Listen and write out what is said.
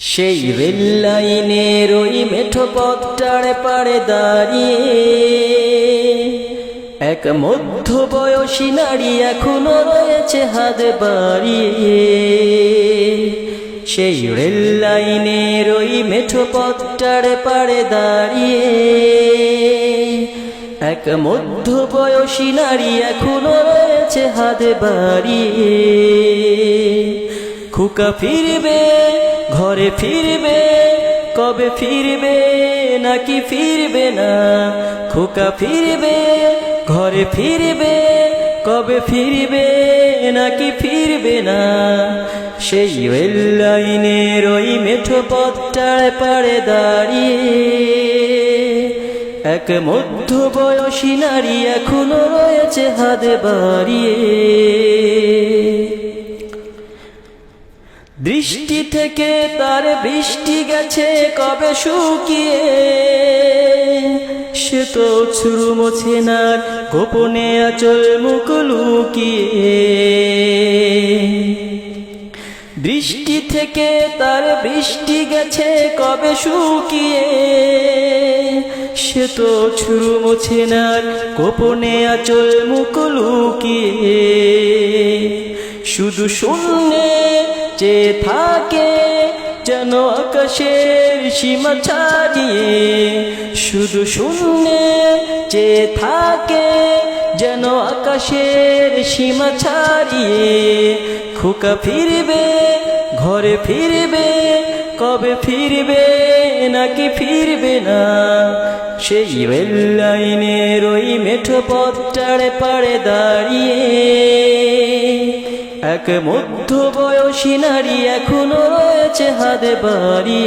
সেই রেল লাইনের ওই মেঠো পথটার পাড়ে দাঁড়িয়ে। এক মধ্য বয়সী নারী এখনও রয়েছে হাত বাড়িয়ে। সেই রেল লাইনের ওই মেঠো পথটার পাড়ে দাঁড়িয়ে। এক মধ্য বয়সী নারী এখনও রয়েছে হাত বাড়িয়ে। খুকা ফিরবে ঘরে ফিরবে, কবে ফিরবে, নাকি ফিরবে না? খোকা ফিরবে, ঘরে ফিরবে, কবে ফিরবে, নাকি ফিরবে না? সেই রেল লাইনের ওই মেঠো পথটায় পাড়ে দাঁড়িয়ে, এক মধ্য বয়সী নারী এখনও রয়েছে হাতে বাড়িয়ে। দৃষ্টি থেকে তার বৃষ্টি গেছে কবে শুকিয়ে? সে তো ছুরু মোছে না গোপনে আচল মুখ লুকিয়ে। দৃষ্টি থেকে তার বৃষ্টি গেছে কবে শুকিয়ে? সে তো ছুরু মোছে না গোপনে আচল মুখ লুকিয়ে। শুধু শূন্যে যে থাকে, যেন আকাশের সীমা ছাড়িয়ে শুধু শূন্যে যে থাকে, যেন আকাশের সীমা ছাড়িয়ে খোকা ফিরবে, ঘরে ফিরবে, কবে ফিরবে, নাকি ফিরবে না? সেই রেল লাইনের ওই মেঠো পথটার পাড়ে দাঁড়িয়ে এক মধ্য বয়সী নারী এখনও রয়েছে হাতে বাড়ি।